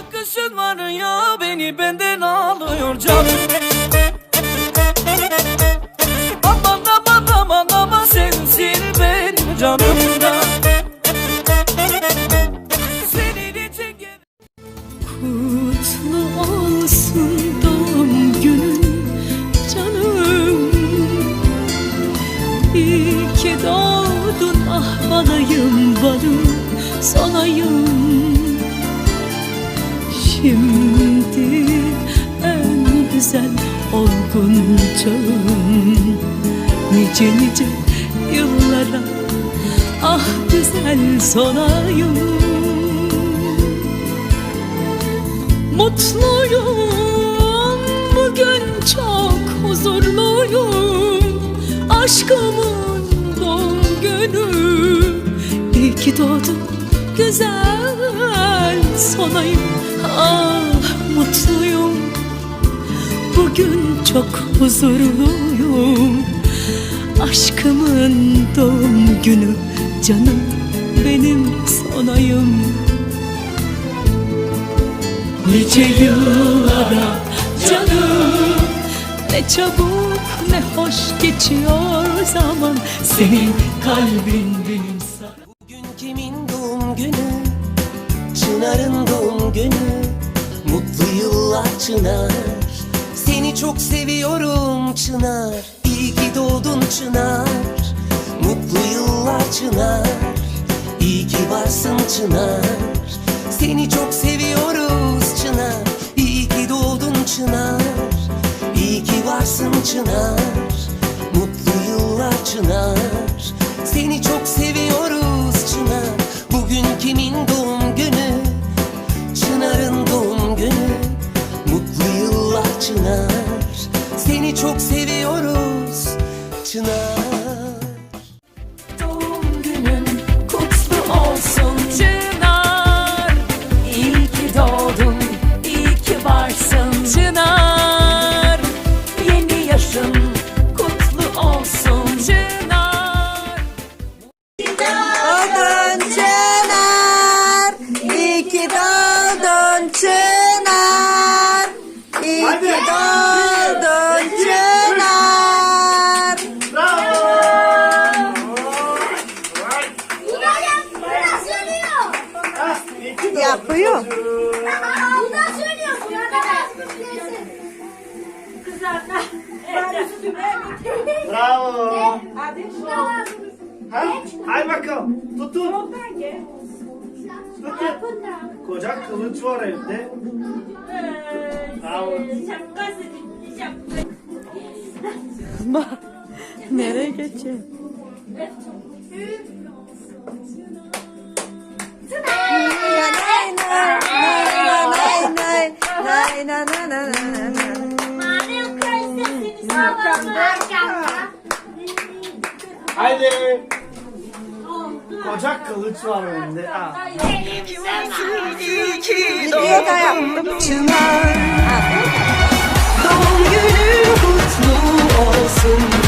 bakışın var ya beni benden alıyor canım. Aman aman aman aman sensin benim canımda Senin için Kutlu olsun doğum günün canım. İyi ki doğdun ah balayım balım sonayım Şimdi en güzel olgun çağım Nice nice yıllara ah güzel sonayım. Mutluyum bugün çok huzurluyum. Aşkımın doğum günü İyi ki doğdun güzel sonayım. Ah mutluyum. Bugün çok huzurluyum. Aşkımın doğum günü canım benim sonayım. Nice yıllara canım. Ne çabuk ne hoş geçiyor zaman. Senin kalbin benim Çınar'ın doğum günü Mutlu yıllar Çınar. Seni çok seviyorum Çınar İyi ki doğdun Çınar. Mutlu yıllar Çınar İyi ki varsın Çınar. Seni çok seviyoruz Çınar İyi ki doğdun Çınar. İyi ki varsın Çınar Mutlu yıllar Çınar. Seni çok seviyoruz tonight. Yapıyor. Bravo. Ha? Hay bakalım. Tutun. Tutun. Koca kılıç var evde. Bravo. Nereye geçiyor? Nay na na na na na na. Madem köstesini Haydi. Ocak kılıç var önünde. Ha. De yaptım çınar. Doğum günün kutlu olsun.